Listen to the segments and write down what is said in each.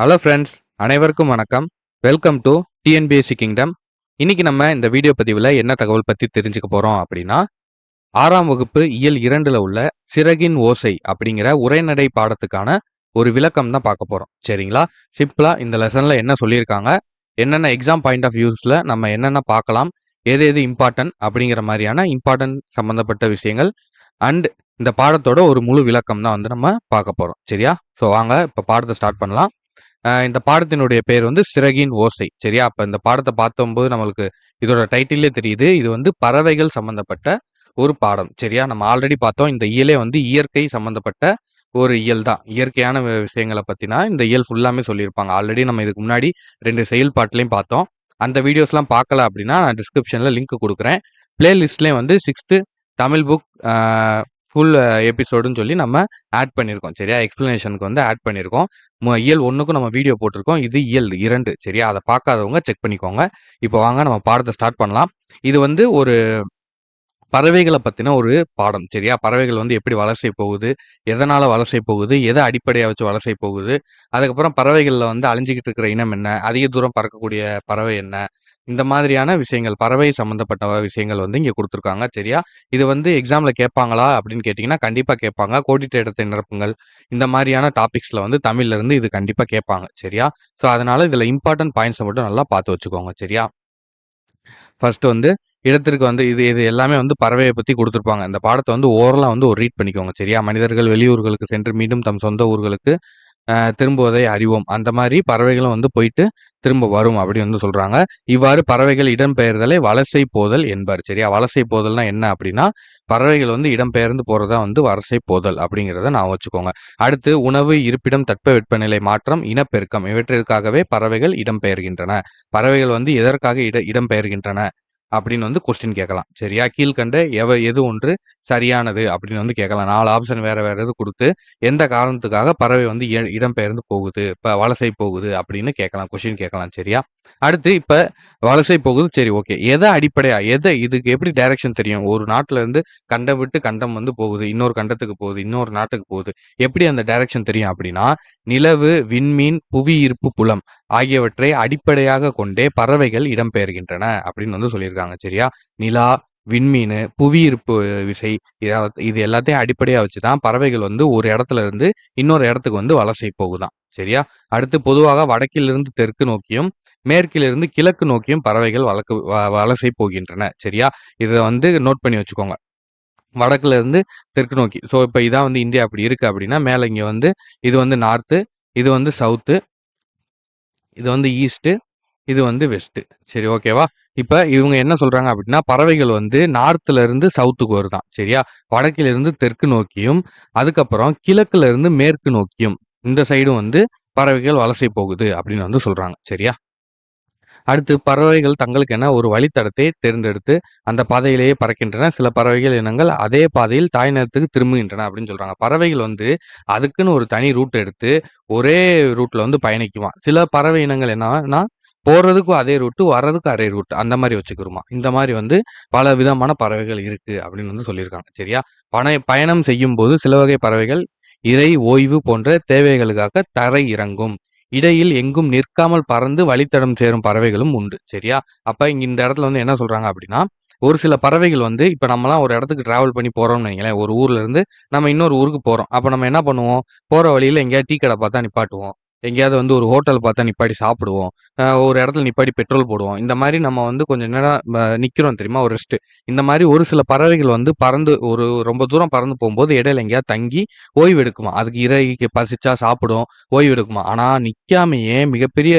Hello friends அனைவருக்கும் வணக்கம். Welcome to TNPSC kingdom இன்னைக்கு நம்ம இந்த வீடியோ பதிவில் என்ன தகவல் பற்றி தெரிஞ்சுக்க போகிறோம் அப்படின்னா ஆறாம் வகுப்பு இயல் இரண்டில் உள்ள சிறகின் ஓசை அப்படிங்கிற உரைநடை பாடத்துக்கான ஒரு விளக்கம் தான் பார்க்க போகிறோம் சரிங்களா? சிம்பிளாக இந்த லெசனில் என்ன சொல்லியிருக்காங்க என்னென்ன எக்ஸாம் பாயிண்ட் ஆஃப் வியூஸில் நம்ம என்னென்ன பார்க்கலாம் எது எது இம்பார்ட்டன்ட் அப்படிங்கிற மாதிரியான இம்பார்ட்டன்ட் சம்மந்தப்பட்ட விஷயங்கள் அண்ட் இந்த பாடத்தோட ஒரு முழு விளக்கம் தான் வந்து நம்ம பார்க்க போகிறோம் சரியா? ஸோ வாங்க இப்போ பாடத்தை ஸ்டார்ட் பண்ணலாம். இந்த பாடத்தினுடைய பேர் வந்து சிறகின் ஓசை. சரியா? அப்ப இந்த பாடத்தை பார்த்தோம்போது நம்மளுக்கு இதோட டைட்டிலே தெரியுது. இது வந்து பறவைகள் சம்பந்தப்பட்ட ஒரு பாடம். சரியா? நம்ம ஆல்ரெடி பார்த்தோம். இந்த இயலே வந்து இயற்கை சம்பந்தப்பட்ட ஒரு இயல் தான். இயற்கையான விஷயங்களை பத்தினா இந்த இயல் ஃபுல்லாமே சொல்லியிருப்பாங்க. ஆல்ரெடி நம்ம இதுக்கு முன்னாடி ரெண்டு செயல்பாட்டிலையும் பார்த்தோம். அந்த வீடியோஸ்லாம் பார்க்கல அப்படின்னா நான் டிஸ்கிரிப்ஷனில் லிங்க் கொடுக்குறேன். பிளேலிஸ்ட்லேயும் வந்து சிக்ஸ்த்து தமிழ் புக் ஃபுல் எபிசோடுன்னு uh, சொல்லி நம்ம ஆட் பண்ணியிருக்கோம். சரியா? எக்ஸ்பிளனேஷனுக்கு வந்து ஆட் பண்ணியிருக்கோம். இயல் ஒன்றுக்கும் நம்ம வீடியோ போட்டிருக்கோம். இது இயல் இரண்டு. சரியா? அதை பார்க்காதவங்க செக் பண்ணிக்கோங்க. இப்போ வாங்க நம்ம பாடத்தை ஸ்டார்ட் பண்ணலாம். இது வந்து ஒரு பறவைகளை பற்றின ஒரு பாடம். சரியா? பறவைகள் வந்து எப்படி வளர்ச்சி போகுது? எதனால் வளர்ச்சி போகுது? எதை அடிப்படையாக வச்சு வளர்ச்சி போகுது? அதுக்கப்புறம் பறவைகளில் வந்து அழிஞ்சிக்கிட்டு இருக்கிற இனம் என்ன? அதிக தூரம் பறக்கக்கூடிய பறவை என்ன? இந்த மாதிரியான விஷயங்கள் பறவை சம்மந்தப்பட்ட விஷயங்கள் வந்து இங்கே கொடுத்துருக்காங்க சரியா? இது வந்து எக்ஸாமில் கேட்பாங்களா அப்படின்னு கேட்டிங்கன்னா கண்டிப்பாக கேட்பாங்க. கோடிட்ட இடத்தை நிரப்புங்கள். இந்த மாதிரியான டாபிக்ஸில் வந்து தமிழ்லேருந்து இது கண்டிப்பாக கேட்பாங்க சரியா? ஸோ அதனால் இதில் இம்பார்ட்டன்ட் பாயிண்ட்ஸை மட்டும் நல்லா பார்த்து வச்சுக்கோங்க சரியா? ஃபர்ஸ்ட் வந்து இடத்திற்கு வந்து இது இது எல்லாமே வந்து பறவையை பற்றி கொடுத்துருப்பாங்க. இந்த பாடத்தை வந்து ஓரலாக வந்து ஒரு ரீட் பண்ணிக்கோங்க சரியா? மனிதர்கள் வெளியூர்களுக்கு சென்று மீண்டும் தம் சொந்த ஊர்களுக்கு திரும்புவதை அறிவோம். அந்த மாதிரி பறவைகளும் வந்து போயிட்டு திரும்ப வரும் அப்படின்னு வந்து சொல்றாங்க. இவ்வாறு பறவைகள் இடம்பெயர்தலை வலசை போதல் என்பார். சரியா? வலசை போதல்னா என்ன அப்படின்னா பறவைகள் வந்து இடம்பெயர்ந்து போறதா வந்து வலசை போதல் அப்படிங்கிறத நான் வச்சுக்கோங்க. அடுத்து உணவு இருப்பிடம் தட்பவெப்பநிலை மாற்றம் இனப்பெருக்கம் இவற்றிற்காகவே பறவைகள் இடம்பெயர்கின்றன. பறவைகள் வந்து எதற்காக இட இடம்பெயர்கின்றன? அப்படின்னு வந்து கொஸ்டின் கேட்கலாம். சரியா? கீழ்கண்ட எவ எது ஒன்று சரியானது அப்படின்னு வந்து கேட்கலாம். நாலு ஆப்ஷன் வேற வேற எது கொடுத்து எந்த காரணத்துக்காக பறவை வந்து இ- இடம்பெயர்ந்து போகுது இப்போ வலசை போகுது அப்படின்னு கேட்கலாம். கொஸ்டின் கேட்கலாம். சரியா? அடுத்து இப்போ வலசை போகுது சரி ஓகே எதை அடிப்படையா எதை இதுக்கு எப்படி டைரக்ஷன் தெரியும்? ஒரு நாட்டுல இருந்து கண்டம் விட்டு கண்டம் வந்து போகுது இன்னொரு கண்டத்துக்கு போகுது இன்னொரு நாட்டுக்கு போகுது. எப்படி அந்த டைரக்ஷன் தெரியும் அப்படின்னா நிலவு விண்மீன் புவி ஈர்ப்பு புலம் ஆகியவற்றை அடிப்படையாக கொண்டே பறவைகள் இடம்பெயர்கின்றன அப்படின்னு வந்து சொல்லியிருக்காங்க சரியா? நிலா விண்மீன் புவியீர்ப்பு விசை இது எல்லாத்தையும் அடிப்படையாக வச்சு தான் பறவைகள் வந்து ஒரு இடத்துல இருந்து இன்னொரு இடத்துக்கு வந்து வலசை போகுதான் சரியா? அடுத்து பொதுவாக வடக்கிலிருந்து தெற்கு நோக்கியும் மேற்கிலிருந்து கிழக்கு நோக்கியும் பறவைகள் வழக்கு வ- வலசை போகின்றன. சரியா? இதை வந்து நோட் பண்ணி வச்சுக்கோங்க. வடக்குல இருந்து தெற்கு நோக்கி. ஸோ இப்போ இதான் வந்து இந்தியா அப்படி இருக்கு அப்படின்னா மேலே இங்கே வந்து இது வந்து நார்த்து இது வந்து சவுத்து இது வந்து ஈஸ்ட்டு இது வந்து வெஸ்ட்டு சரி ஓகேவா இப்போ இவங்க என்ன சொல்கிறாங்க அப்படின்னா பறவைகள் வந்து நார்த்துலேருந்து சவுத்துக்கு வருதான். சரியா? வடக்கிலிருந்து தெற்கு நோக்கியும் அதுக்கப்புறம் கிழக்குலேருந்து மேற்கு நோக்கியும் இந்த சைடும் வந்து பறவைகள் வலசை போகுது அப்படின்னு வந்து சொல்கிறாங்க சரியா? அடுத்து பறவைகள் தங்களுக்கு என ஒரு வழித்தடத்தை தேர்ந்தெடுத்து அந்த பாதையிலேயே பறக்கின்றன. சில பறவைகள் இனங்கள் அதே பாதையில் தாய் நேரத்துக்கு திரும்புகின்றன அப்படின்னு சொல்றாங்க. பறவைகள் வந்து அதுக்குன்னு ஒரு தனி ரூட் எடுத்து ஒரே ரூட்ல வந்து பயணிக்குமா? சில பறவை இனங்கள் என்னன்னா போறதுக்கும் அதே ரூட்டு வர்றதுக்கும் அதே ரூட் அந்த மாதிரி வச்சுக்கிறோமா இந்த மாதிரி வந்து பல விதமான பறவைகள் இருக்கு அப்படின்னு வந்து சொல்லியிருக்காங்க. சரியா? பனை பயணம் செய்யும் போது சில வகை பறவைகள் இறை ஓய்வு போன்ற தேவைகளுக்காக தரை இறங்கும். இடையில் எங்கும் நிற்காமல் பறந்து வழித்தடம் சேரும் பறவைகளும் உண்டு சரியா? அப்ப இங்க இந்த இடத்துல வந்து என்ன சொல்றாங்க அப்படின்னா ஒரு சில பறவைகள் வந்து இப்ப நம்மலாம் ஒரு இடத்துக்கு டிராவல் பண்ணி போறோம்னு வைங்களேன் ஒரு ஊர்ல இருந்து நம்ம இன்னொரு ஊருக்கு போறோம். அப்ப நம்ம என்ன பண்ணுவோம்? போற வழியில எங்கேயாவது டீ கடை பார்த்தா நிப்பாட்டுவோம். எங்கேயாவது வந்து ஒரு ஹோட்டல் பார்த்தா நிப்பாடி சாப்பிடுவோம். ஒரு இடத்துல நிப்பாடி பெட்ரோல் போடுவோம். இந்த மாதிரி நம்ம வந்து கொஞ்சம் நேரம் நிற்கிறோம் தெரியுமா? ஒரு ரெஸ்ட்டு இந்த மாதிரி ஒரு சில பறவைகள் வந்து பறந்து ஒரு ரொம்ப தூரம் பறந்து போகும்போது இடையில எங்கேயாவது தங்கி ஓய்வு எடுக்குமா? அதுக்கு இறைக்கு பசிச்சா சாப்பிடும் ஓய்வு எடுக்குமா? ஆனால் நிற்காமையே மிகப்பெரிய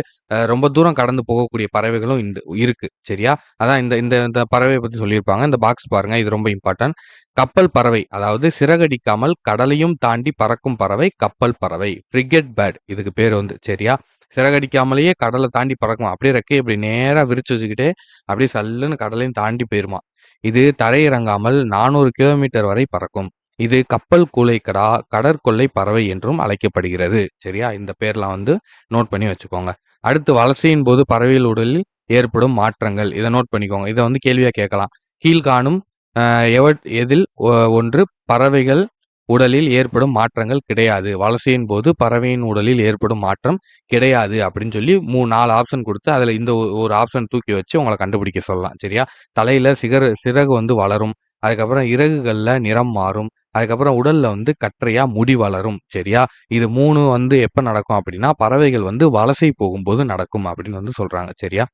ரொம்ப தூரம் கடந்து போகக்கூடிய பறவைகளும் இந்த இருக்கு. சரியா? அதான் இந்த இந்த இந்த பறவையை பற்றி சொல்லியிருப்பாங்க. இந்த பாக்ஸ் பாருங்க. இது ரொம்ப இம்பார்ட்டன்ட் கப்பல் பறவை அதாவது சிறகடிக்காமல் கடலையும் தாண்டி பறக்கும் பறவை கப்பல் பறவை. ஃப்ரிகெட் பேர்ட் இதுக்கு பேர் வந்து சரியா? சிறகடிக்காமலேயே கடலை தாண்டி பறக்கும். அப்படியே ரெக்கை இப்படி நேராக விரிச்சு வச்சுக்கிட்டே அப்படியே சல்லுன்னு கடலையும் தாண்டி போயிருமா. இது தரையிறங்காமல் நானூறு கிலோமீட்டர் வரை பறக்கும். இது கப்பல் கூலைக்கடா கடற்கொள்ளை பறவை என்றும் அழைக்கப்படுகிறது. சரியா? இந்த பேர்லாம் வந்து நோட் பண்ணி வச்சுக்கோங்க. அடுத்து வலசையின் போது பறவையில் உடலில் ஏற்படும் மாற்றங்கள். இதை நோட் பண்ணிக்கோங்க. இதை வந்து கேள்வியாக கேட்கலாம். கீழ்காணும் அஹ், எதில் ஒ- ஒன்று பறவைகள் உடலில் ஏற்படும் மாற்றங்கள் கிடையாது. வலசையின் போது பறவையின் உடலில் ஏற்படும் மாற்றம் கிடையாது அப்படின்னு சொல்லி 3, 4 ஆப்ஷன் கொடுத்து அதில் இந்த ஒரு ஆப்ஷன் தூக்கி வச்சு உங்களை கண்டுபிடிக்க சொல்லலாம். சரியா? தலையில சிகறு சிறகு வந்து வளரும். அதுக்கப்புறம் இறகுகளில் நிறம் மாறும். அதுக்கப்புறம் உடல்ல வந்து கற்றையா முடி வளரும். சரியா? இது மூணு வந்து எப்போ நடக்கும் அப்படின்னா, பறவைகள் வந்து வலசை போகும்போது நடக்கும் அப்படின்னு வந்து சொல்றாங்க. சரியா?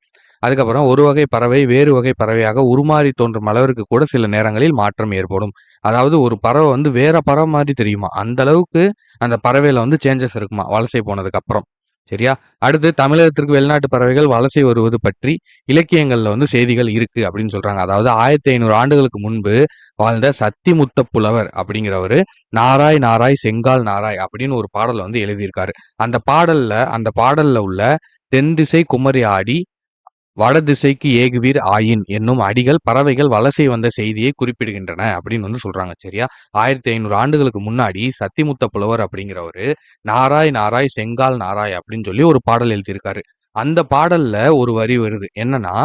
அதுக்கப்புறம் ஒரு வகை பறவை வேறு வகை பறவையாக உருமாறி தோன்றும் அளவிற்கு கூட சில நேரங்களில் மாற்றம் ஏற்படும். அதாவது ஒரு பறவை வந்து வேற பறவை மாதிரி தெரியுமா அந்த அளவுக்கு அந்த பறவையில வந்து சேஞ்சஸ் இருக்குமா வலசை போனதுக்கு அப்புறம். சரியா? அடுத்து தமிழகத்திற்கு வெளிநாட்டு பறவைகள் வலசை வருவது பற்றி இலக்கியங்கள்ல வந்து செய்திகள் இருக்கு அப்படின்னு சொல்றாங்க. அதாவது 1500 ஆண்டுகளுக்கு முன்பு வாழ்ந்த சத்திமுத்த புலவர் அப்படிங்கிறவரு, "நாராய் நாராய் செங்கால் நாராய்" அப்படின்னு ஒரு பாடலை வந்து எழுதியிருக்காரு. அந்த பாடல்ல அந்த பாடல்ல உள்ள தென் திசை குமரி ஆடி, வடதிசைக்கு ஏகுவீர் ஆயின்" என்னும் அடிகள் பறவைகள் வலசை வந்த செய்தியை குறிப்பிடுகின்றன அப்படின்னு வந்து சொல்றாங்க. சரியா? 1500 ஆண்டுகளுக்கு முன்னாடி சத்திமுத்த புலவர் அப்படிங்கிறவரு, "நாராய் நாராய் செங்கால் நாராய்" அப்படின்னு சொல்லி ஒரு பாடல் எழுதியிருக்காரு. அந்த பாடல்ல ஒரு வரி வருது. என்னன்னா,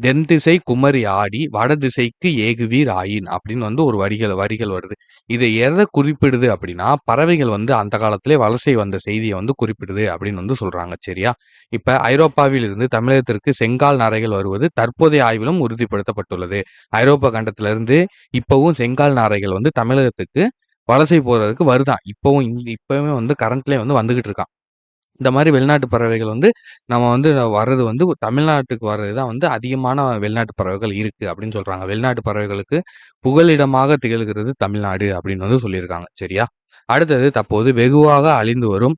"தென்திசை குமரி ஆடி, வடதிசைக்கு ஏகுவீர் ஆயின்" அப்படின்னு வந்து ஒரு வரிகள் வரிகள் வருது. இது எதை குறிப்பிடுது அப்படின்னா, பறவைகள் வந்து அந்த காலத்திலே வலசை வந்த செய்தியை வந்து குறிப்பிடுது அப்படின்னு வந்து சொல்றாங்க. சரியா? இப்ப ஐரோப்பாவில் இருந்து தமிழகத்திற்கு செங்கால் நாரைகள் வருவது தற்போதைய ஆய்விலும் உறுதிப்படுத்தப்பட்டுள்ளது. ஐரோப்பா கண்டத்திலிருந்து இப்பவும் செங்கால் நாரைகள் வந்து தமிழகத்துக்கு வலசை போறதுக்கு வருதான் இப்பவும் இப்பவுமே வந்து கரண்ட்லேயே வந்து வந்துகிட்டு இருக்கான் இந்த மாதிரி வெளிநாட்டு பறவைகள் வந்து நம்ம வந்து வர்றது வந்து தமிழ்நாட்டுக்கு வர்றது தான் வந்து அதிகமான வெளிநாட்டு பறவைகள் இருக்குது அப்படின்னு சொல்கிறாங்க வெளிநாட்டு பறவைகளுக்கு புகலிடமாக திகழ்கிறது தமிழ்நாடு அப்படின்னு வந்து சொல்லியிருக்காங்க. சரியா? அடுத்தது தற்போது வெகுவாக அழிந்து வரும்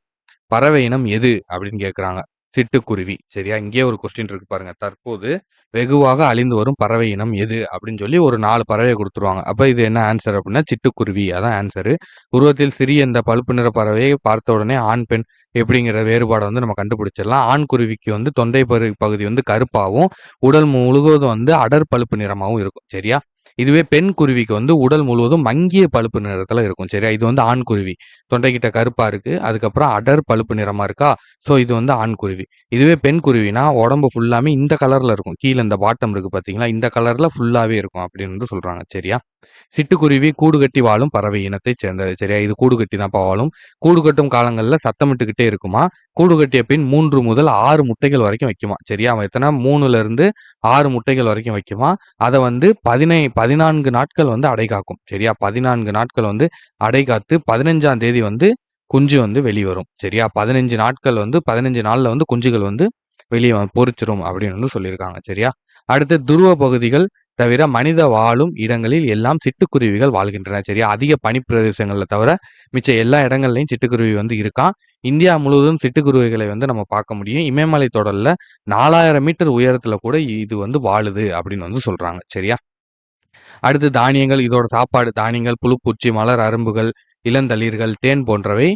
பறவை இனம் எது அப்படின்னு கேட்குறாங்க. சிட்டுக்குருவி. சரியா? இங்கேயே ஒரு கொஸ்டின் இருக்கு பாருங்க. தற்போது வெகுவாக அழிந்து வரும் பறவை இனம் எது அப்படின்னு சொல்லி ஒரு நாலு பறவையை கொடுத்துருவாங்க அப்போ இது என்ன ஆன்சர் அப்படின்னா, சிட்டுக்குருவி அதான் ஆன்சரு உருவத்தில் சிறிய இந்த பழுப்பு நிற பறவையை பார்த்த உடனே ஆண், பெண் எப்படிங்கிற வேறுபாடை வந்து நம்ம கண்டுபிடிச்சிடலாம். ஆண் குருவிக்கு வந்து தொண்டை பரு பகுதி வந்து கருப்பாகவும் உடல் முழுவதும் வந்து அடர் பழுப்பு நிறமாகவும் இருக்கும். சரியா? இதுவே பெண் குருவிக்கு வந்து உடல் முழுவதும் மங்கிய பழுப்பு நிறத்துல இருக்கும். சரியா? இது வந்து ஆண் குருவி. தொண்டைக்கிட்ட கருப்பா இருக்கு. அதுக்கப்புறம் அடர் பழுப்பு நிறமா இருக்கா? ஸோ இது வந்து ஆண் குருவி. இதுவே பெண் குருவினா உடம்பு ஃபுல்லாமே இந்த கலர்ல இருக்கும். கீழே இந்த பாட்டம் இருக்கு பார்த்தீங்களா? இந்த கலர்ல ஃபுல்லாவே இருக்கும் அப்படின்னு வந்து சொல்றாங்க. சரியா? சிட்டுக்குருவி கூடு கட்டி வாழும் பறவை இனத்தை சேர்ந்தது. சரியா? இது கூடு கட்டி தான் வாழும். கூடு கட்டும் காலங்களில் சத்தமிட்டுக்கிட்டே இருக்குமா கூடு கட்டிய பின் மூன்று முதல் ஆறு முட்டைகள் வரைக்கும் வைக்குமா சரியா? எத்தனை மூணுல இருந்து ஆறு முட்டைகள் வரைக்கும் வைக்குமா அதை வந்து பதினை 14 நாட்கள் வந்து அடை காக்கும். சரியா? 14 நாட்கள் வந்து அடை காத்து 15ஆம் தேதி வந்து குஞ்சு வந்து வெளிவரும். சரியா? 15 நாட்கள் வந்து பதினஞ்சு நாளில் வந்து குஞ்சுகள் வந்து வெளியே பொறிச்சிரும் அப்படின்னு வந்து சொல்லியிருக்காங்க. சரியா? அடுத்து துருவ பகுதிகள் தவிர மனித வாழும் இடங்களில் எல்லாம் சிட்டுக்குருவிகள் வாழ்கின்றன. சரியா? அதிக பனிப்பிரதேசங்கள்ல தவிர மிச்ச எல்லா இடங்கள்லையும் சிட்டுக்குருவி வந்து இருக்கான் இந்தியா முழுவதும் சிட்டுக்குருவிகளை வந்து நம்ம பார்க்க முடியும். இமயமலை தொடரில் நாலாயிரம் மீட்டர் உயரத்தில் கூட இது வந்து வாழுது அப்படின்னு வந்து சொல்கிறாங்க சரியா? அடுத்து தானியங்கள் இதோட சாப்பாடு தானியங்கள், புழுப்பூச்சி, மலர் அரும்புகள், இளந்தளிர்கள், தேன் போன்றவை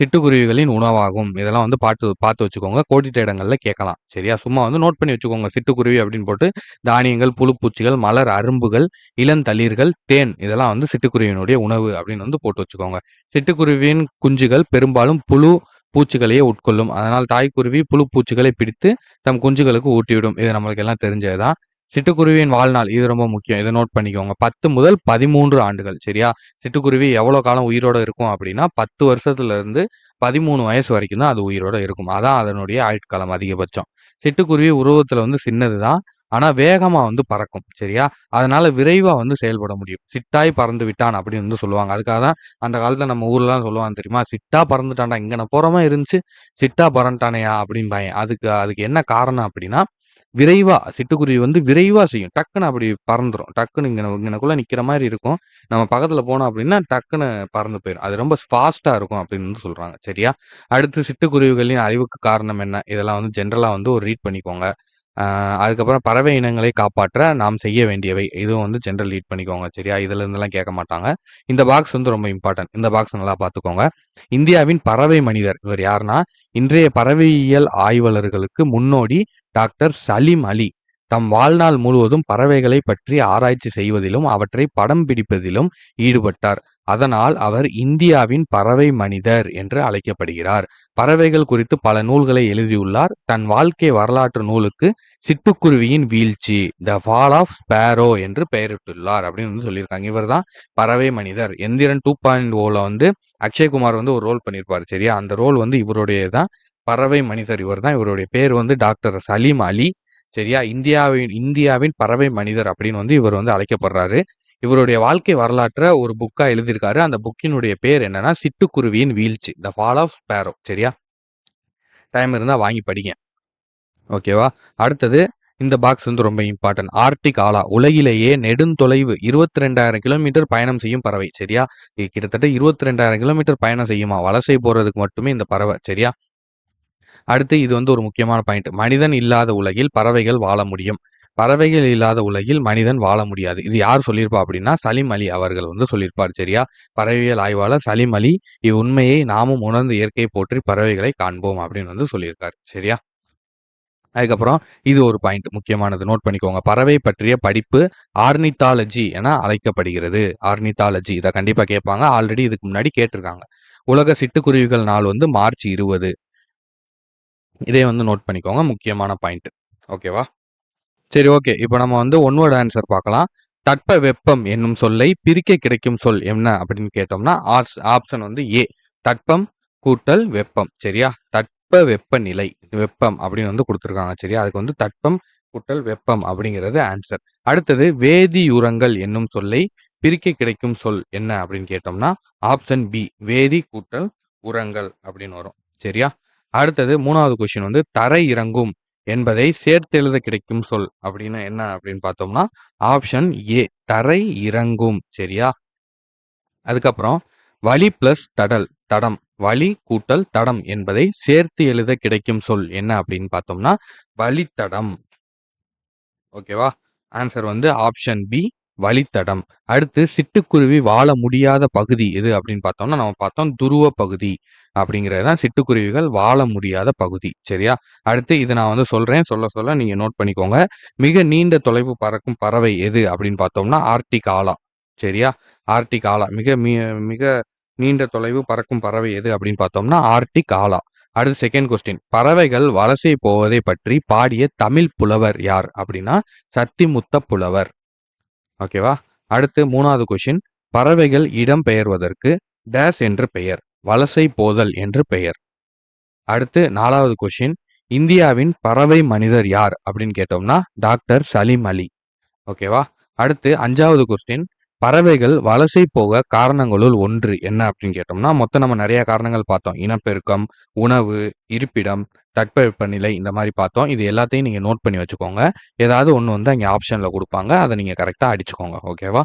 சிட்டுக்குருவிகளின் உணவாகும். இதெல்லாம் வந்து பார்த்து பார்த்து வச்சுக்கோங்க. கோடிட்ட இடங்கள்ல கேட்கலாம். சரியா? சும்மா வந்து நோட் பண்ணி வச்சுக்கோங்க. சிட்டுக்குருவி அப்படின்னு போட்டு தானியங்கள், புழுப்பூச்சிகள், மலர் அரும்புகள், இளந்தளிர்கள், தேன் இதெல்லாம் வந்து சிட்டுக்குருவியினுடைய உணவு அப்படின்னு வந்து போட்டு வச்சுக்கோங்க. சிட்டுக்குருவியின் குஞ்சுகள் பெரும்பாலும் புழு, பூச்சிகளையே உட்கொள்ளும். அதனால் தாய்க்குருவி புழுப்பூச்சிகளை பிடித்து தம் குஞ்சுகளுக்கு ஊட்டிவிடும். இது நம்மளுக்கு எல்லாம் தெரிஞ்சது தான். சிட்டுக்குருவியின் வாழ்நாள் இது ரொம்ப முக்கியம். இதை நோட் பண்ணிக்கோங்க. 10 முதல் 13 ஆண்டுகள். சரியா? சிட்டுக்குருவி எவ்வளோ காலம் உயிரோட இருக்கும் அப்படின்னா, 10 வருஷத்துல இருந்து 13 வயசு வரைக்கும் தான் அது உயிரோட இருக்கும். அதான் அதனுடைய ஆயுட்காலம் அதிகபட்சம். சிட்டுக்குருவி உருவத்துல வந்து சின்னது தான். ஆனால் வேகமாக வந்து பறக்கும். சரியா? அதனால விரைவாக வந்து செயல்பட முடியும். சிட்டாய் பறந்து விட்டான் அப்படின்னு வந்து சொல்லுவாங்க. அதுக்காக தான் அந்த காலத்தில் நம்ம ஊர்லாம் சொல்லுவாங்க தெரியுமா? "சிட்டா பறந்துட்டான்டா. இங்கே போகிறமா இருந்துச்சு. சிட்டா அப்படின்னு பயன் அதுக்கு அதுக்கு என்ன காரணம் அப்படின்னா, விரைவா சிட்டுக்குருவி வந்து விரைவா செய்யும். டக்குன்னு அப்படி பறந்துடும் டக்குனு இங்க இங்கனக்குள்ள நிக்கிற மாதிரி இருக்கும். நம்ம பக்கத்துல போனோம் அப்படின்னா, டக்குன்னு பறந்து போயிடும் அது ரொம்ப ஃபாஸ்ட்டாக இருக்கும் அப்படின்னு வந்து சொல்றாங்க. சரியா? அடுத்து சிட்டுக்குருவிகளின் அழிவுக்கு காரணம் என்ன? இதெல்லாம் வந்து ஜென்ரலாக வந்து ஒரு ரீட் பண்ணிக்கோங்க. அதுக்கப்புறம் பறவை இனங்களை காப்பாற்ற நாம் செய்ய வேண்டியவை. இதுவும் வந்து ஜென்ரல் லீட் பண்ணிக்கோங்க. சரியா? இதுல இருந்தெல்லாம் கேட்க மாட்டாங்க. இந்த பாக்ஸ் வந்து ரொம்ப இம்பார்ட்டன்ட். இந்த பாக்ஸ் நல்லா பார்த்துக்கோங்க. இந்தியாவின் பறவை மனிதர். இவர் யாருன்னா, இன்றைய பறவையியல் ஆய்வாளர்களுக்கு முன்னோடி டாக்டர் சலீம் அலி. தம் வாழ்நாள் முழுவதும் பறவைகளை பற்றி ஆராய்ச்சி செய்வதிலும் அவற்றை படம் பிடிப்பதிலும் ஈடுபட்டார். அதனால் அவர் இந்தியாவின் பறவை மனிதர் என்று அழைக்கப்படுகிறார். பறவைகள் குறித்து பல நூல்களை எழுதியுள்ளார். தன் வாழ்க்கை வரலாற்று நூலுக்கு சிட்டுக்குருவியின் வீழ்ச்சி த ஃபால் ஆஃப் ஸ்பேரோ என்று பெயரிட்டுள்ளார் அப்படின்னு வந்து சொல்லியிருக்காங்க. இவர் தான் பறவை மனிதர். எந்திரன் டூ பாயிண்ட் ஓல வந்து அக்ஷய்குமார் வந்து ஒரு ரோல் பண்ணியிருப்பார் சரியா? அந்த ரோல் வந்து இவருடைய தான் பறவை மனிதர் இவர் தான். இவருடைய பேர் வந்து டாக்டர் சலீம் அலி. சரியா? இந்தியாவின் இந்தியாவின் பறவை மனிதர் அப்படின்னு வந்து இவர் வந்து அழைக்கப்படுறாரு. இவருடைய வாழ்க்கை வரலாற்றை ஒரு புக்கா எழுதியிருக்காரு. அந்த புக்கினுடைய பேர் என்னன்னா சிட்டுக்குருவியின் வீழ்ச்சி த ஃபால் ஆஃப் பேரோ சரியா? டைம் இருந்தால் வாங்கி படிங்க. ஓகேவா அடுத்தது இந்த பாக்ஸ் வந்து ரொம்ப இம்பார்ட்டன்ட் ஆர்டிக் ஆலா உலகிலேயே நெடுந்தொலைவு இருபத்தி ரெண்டாயிரம் கிலோமீட்டர் பயணம் செய்யும் பறவை. சரியா? கிட்டத்தட்ட இருபத்தி ரெண்டாயிரம் கிலோமீட்டர் பயணம் செய்யுமா? வலசை போறதுக்கு மட்டுமே இந்த பறவை. சரியா? அடுத்து இது வந்து ஒரு முக்கியமான பாயிண்ட் மனிதன் இல்லாத உலகில் பறவைகள் வாழ முடியும். பறவைகள் இல்லாத உலகில் மனிதன் வாழ முடியாது. இது யார் சொல்லியிருப்பா அப்படின்னா சலீம் அலி அவர்கள் வந்து சொல்லியிருப்பார் சரியா? பறவையியல் ஆய்வாளர் சலீம் அலி இவ்வுண்மையை நாமும் உணர்ந்து இயற்கையை போற்றி பறவைகளை காண்போம் அப்படின்னு வந்து சொல்லியிருக்காரு சரியா? அதுக்கப்புறம் இது ஒரு பாயிண்ட் முக்கியமானது. நோட் பண்ணிக்கோங்க. பறவை பற்றிய படிப்பு ஆர்னித்தாலஜி என அழைக்கப்படுகிறது. ஆர்னித்தாலஜி. இதை கண்டிப்பாக கேட்பாங்க. ஆல்ரெடி இதுக்கு முன்னாடி கேட்டிருக்காங்க. உலக சிட்டுக்குருவிகள் நாள் வந்து மார்ச் இருபது. இதே வந்து நோட் பண்ணிக்கோங்க. முக்கியமான பாயிண்ட் ஓகேவா சரி ஓகே இப்போ நம்ம வந்து ஒன் ஆன்சர் பார்க்கலாம். தட்ப வெப்பம் என்னும் சொல்லை பிரிக்க கிடைக்கும் சொல் என்ன அப்படின்னு கேட்டோம்னா ஆப்ஷன் வந்து ஏ தட்பம் கூட்டல் வெப்பம். சரியா? தட்ப வெப்பநிலை வெப்பம் அப்படின்னு வந்து கொடுத்துருக்காங்க. சரியா? அதுக்கு வந்து தட்பம் கூட்டல் வெப்பம் அப்படிங்கிறது ஆன்சர் அடுத்தது வேதியுரங்கள் என்னும் சொல்லை பிரிக்க கிடைக்கும் சொல் என்ன அப்படின்னு கேட்டோம்னா ஆப்ஷன் பி வேதி கூட்டல் உரங்கள் அப்படின்னு வரும். சரியா? அடுத்தது மூணாவது கொஸ்டின் வந்து தரை இறங்கும் என்பதை சேர்த்து எழுத கிடைக்கும் சொல் அப்படின்னு என்ன அப்படின்னு பார்த்தோம்னா ஆப்ஷன் ஏ தரை இறங்கும். சரியா? அதுக்கப்புறம் வலி பிளஸ் தடல் தடம் வலி கூட்டல் தடம் என்பதை சேர்த்து எழுத கிடைக்கும் சொல் என்ன அப்படின்னு பார்த்தோம்னா வழித்தடம் ஓகேவா ஆன்சர் வந்து ஆப்ஷன் பி வழித்தடம். அடுத்து சிட்டுக்குருவி வாழ முடியாத பகுதி எது அப்படின்னு பார்த்தோம்னா நம்ம பார்த்தோம் துருவ பகுதி அப்படிங்கிறது தான் சிட்டுக்குருவிகள் வாழ முடியாத பகுதி. சரியா? அடுத்து இதை நான் வந்து சொல்றேன். சொல்ல சொல்ல நீங்க நோட் பண்ணிக்கோங்க. மிக நீண்ட தொலைவு பறக்கும் பறவை எது அப்படின்னு பார்த்தோம்னா ஆர்டிக் ஆலா. சரியா? ஆர்டிக் ஆலா. மிக மிக நீண்ட தொலைவு பறக்கும் பறவை எது அப்படின்னு பார்த்தோம்னா ஆர்டிக் ஆலா. அடுத்து செகண்ட் கொஸ்டின் பறவைகள் வலசை போவதை பற்றி பாடிய தமிழ் புலவர் யார் அப்படின்னா சத்திமுத்த புலவர். ஓகேவா? அடுத்து மூணாவது கொஷின் பறவைகள் இடம் பெயர்வதற்கு டேஸ் என்று பெயர் வலசை போதல் என்று பெயர். அடுத்து நாலாவது கொஷின் இந்தியாவின் பறவை மனிதர் யார் அப்படின்னு கேட்டோம்னா டாக்டர் சலீம் அலி. ஓகேவா? அடுத்து அஞ்சாவது கொஸ்டின் பறவைகள் வலசை போக காரணங்களுள் ஒன்று என்ன அப்படின்னு கேட்டோம்னா மொத்தம் நம்ம நிறைய காரணங்கள் பார்த்தோம். இனப்பெருக்கம் உணவு இருப்பிடம் தட்பவெப்பநிலை இந்த மாதிரி பார்த்தோம். இது எல்லாத்தையும் நீங்கள் நோட் பண்ணி வச்சுக்கோங்க. ஏதாவது ஒன்று வந்து அங்கே ஆப்ஷனில் கொடுப்பாங்க. அதை நீங்கள் கரெக்டாக அடிச்சுக்கோங்க. ஓகேவா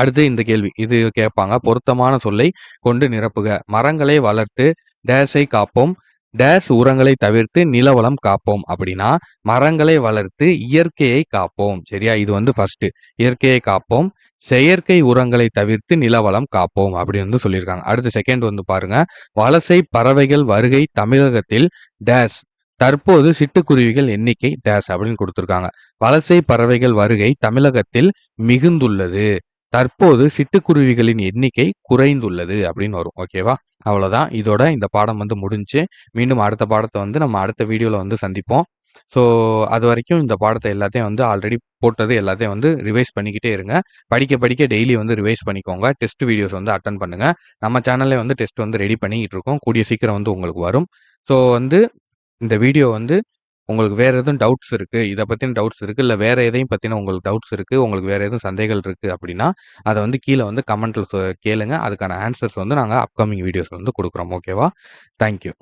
அடுத்து இந்த கேள்வி. இது கேட்பாங்க. பொருத்தமான சொல்லை கொண்டு நிரப்புக. மரங்களை வளர்த்து டேஸை காப்போம். டேஸ் உரங்களை தவிர்த்து நிலவளம் காப்போம். அப்படின்னா மரங்களை வளர்த்து இயற்கையை காப்போம். சரியா? இது வந்து ஃபர்ஸ்ட் இயற்கையை காப்போம். செயற்கை உரங்களை தவிர்த்து நிலவளம் காப்போம். அப்படின்னு வந்து சொல்லியிருக்காங்க. அடுத்து செகண்ட் வந்து பாருங்க. வலசை பறவைகள் வருகை தமிழகத்தில் டேஸ். தற்போது சிட்டுக்குருவிகள் எண்ணிக்கை டேஸ் அப்படின்னு கொடுத்துருக்காங்க. வலசை பறவைகள் வருகை தமிழகத்தில் மிகுந்துள்ளது. தற்போது சிட்டுக்குருவிகளின் எண்ணிக்கை குறைந்துள்ளது அப்படின்னு வரும் ஓகேவா? அவ்வளோதான் இதோட இந்த பாடம் வந்து முடிஞ்சு மீண்டும் அடுத்த பாடத்தை வந்து நம்ம அடுத்த வீடியோவில் வந்து சந்திப்போம். ஸோ அது வரைக்கும் இந்த பாடத்தை எல்லாத்தையும் வந்து ஆல்ரெடி போட்டது எல்லாத்தையும் வந்து ரிவைஸ் பண்ணிக்கிட்டே இருங்க. படிக்க படிக்க டெய்லி வந்து ரிவைஸ் பண்ணிக்கோங்க. டெஸ்ட் வீடியோஸ் வந்து அட்டன் பண்ணுங்கள் நம்ம சேனல்லே வந்து டெஸ்ட் வந்து ரெடி பண்ணிக்கிட்டு இருக்கோம். கூடிய சீக்கிரம் வந்து உங்களுக்கு வரும். ஸோ வந்து இந்த வீடியோ வந்து உங்களுக்கு வேறு எதுவும் டவுட்ஸ் இருக்குது இதை பற்றின டவுட்ஸ் இருக்குது இல்லை வேறு எதையும் பற்றின உங்களுக்கு டவுட்ஸ் இருக்குது உங்களுக்கு வேறு எதுவும் சந்தேகங்கள் இருக்குது அப்படின்னா அதை வந்து கீழே வந்து கமெண்ட்டில் கேளுங்க. அதுக்கான ஆன்சர்ஸ் வந்து நாங்கள் அப்கமிங் வீடியோஸ் வந்து கொடுக்குறோம். ஓகேவா தேங்க்யூ